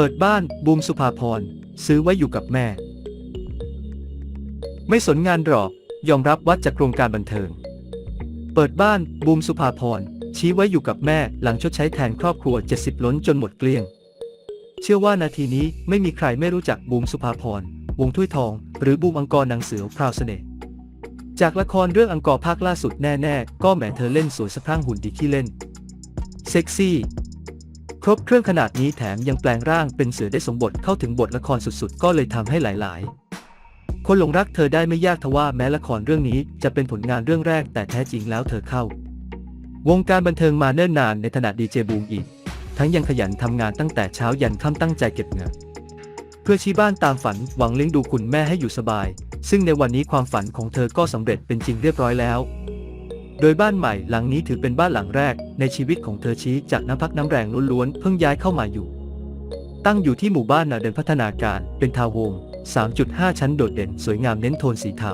เปิดบ้านบูมสุภาพร ซื้อไว้อยู่กับแม่ ไม่สนงานหรอก ยอมรับวัดจากโครงการบันเทิง เปิดบ้านบูมสุภาพร ชี้ไว้อยู่กับแม่หลังชดใช้แทนครอบครัว 70 ล้นจนหมดเกลี้ยง เชื่อว่านาทีนี้ไม่มีใครไม่รู้จักบูมสุภาพร วงถ้วยทอง หรือบูมอังกอร์นางเสือพราวเสน่ห์จากละครเรื่องอังกอร์ภาคล่าสุดแน่ ๆ ก็แหมเธอเล่นสวยสะพรั่งหุ่นดีที่เล่น เซ็กซี่ รบเครื่องขนาดนี้แถมยังแปลงร่างเป็นเสือได้สมบทเข้าถึงบทละครสุดๆ ก็เลยทำให้หลายๆ คนหลงรักเธอได้ไม่ยากทว่าแม้ละครเรื่องนี้จะเป็นผลงานเรื่องแรกแต่แท้จริงแล้วเธอเข้า วงการบันเทิงมาเนิ่นนานในถนัดดีเจบูมอีก ทั้งยังขยันทำงานตั้งแต่เช้ายันค่ำตั้งใจเก็บเงินเพื่อชี้บ้านตามฝันหวังเลี้ยงดูคุณแม่ให้อยู่สบาย ซึ่งในวันนี้ความฝันของเธอก็สำเร็จเป็นจริงเรียบร้อยแล้ว โดยบ้านใหม่หลังนี้ถือเป็นบ้านหลังแรก ในชีวิตของเธอชี้จากน้ำพักน้ำแรงล้วนๆเพิ่งย้ายเข้ามาอยู่ ตั้งอยู่ที่หมู่บ้านนาเดินพัฒนาการเป็นทาวน์โฮม3.5 ชั้นโดดเด่น สวยงามเน้นโทนสีเทา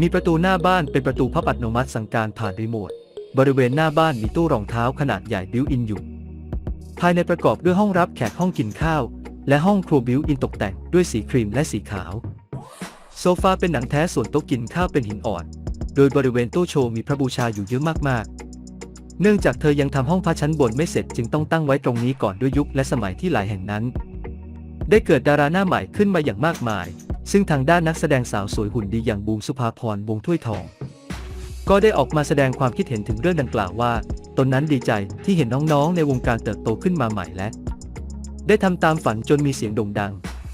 มีประตูหน้าบ้านเป็นประตูพับอัตโนมัติสั่งการผ่านรีโมท บริเวณหน้าบ้านมีตู้รองเท้าขนาดใหญ่บิวอินอยู่ ภายในประกอบด้วยห้องรับแขกห้องกินข้าว และห้องครัวบิวอินตกแต่งด้วยสีครีมและสีขาว โซฟาเป็นหนังแท้ส่วนโต๊ะกินข้าวเป็นหินอ่อน โดยบริเวณตู้โชว์มีพระบูชาอยู่เยอะมากๆ เนื่องจากเธอยังทำห้องพักชั้นบนไม่เสร็จจึงต้องตั้งไว้ตรงนี้ก่อนด้วยยุคและสมัยที่หลายแห่งนั้น ได้เกิดดาราหน้าใหม่ขึ้นมาอย่างมากมาย ซึ่งทางด้านนักแสดงสาวสวยหุ่นดีอย่างบูมสุภาพรวงถ้วยทอง ก็ได้ออกมาแสดงความคิดเห็นถึงเรื่องดังกล่าวว่า ตนนั้นดีใจที่เห็นน้องๆ ในวงการเติบโตขึ้นมาใหม่และ ได้ทำตามฝันจนมีเสียงโด่งดัง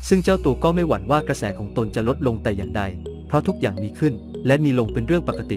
ซึ่งเจ้าตัวก็ไม่หวั่นว่ากระแสของตนจะลดลงแต่อย่างใด เพราะทุกอย่างมีขึ้น และมีลงเป็นเรื่องปกติ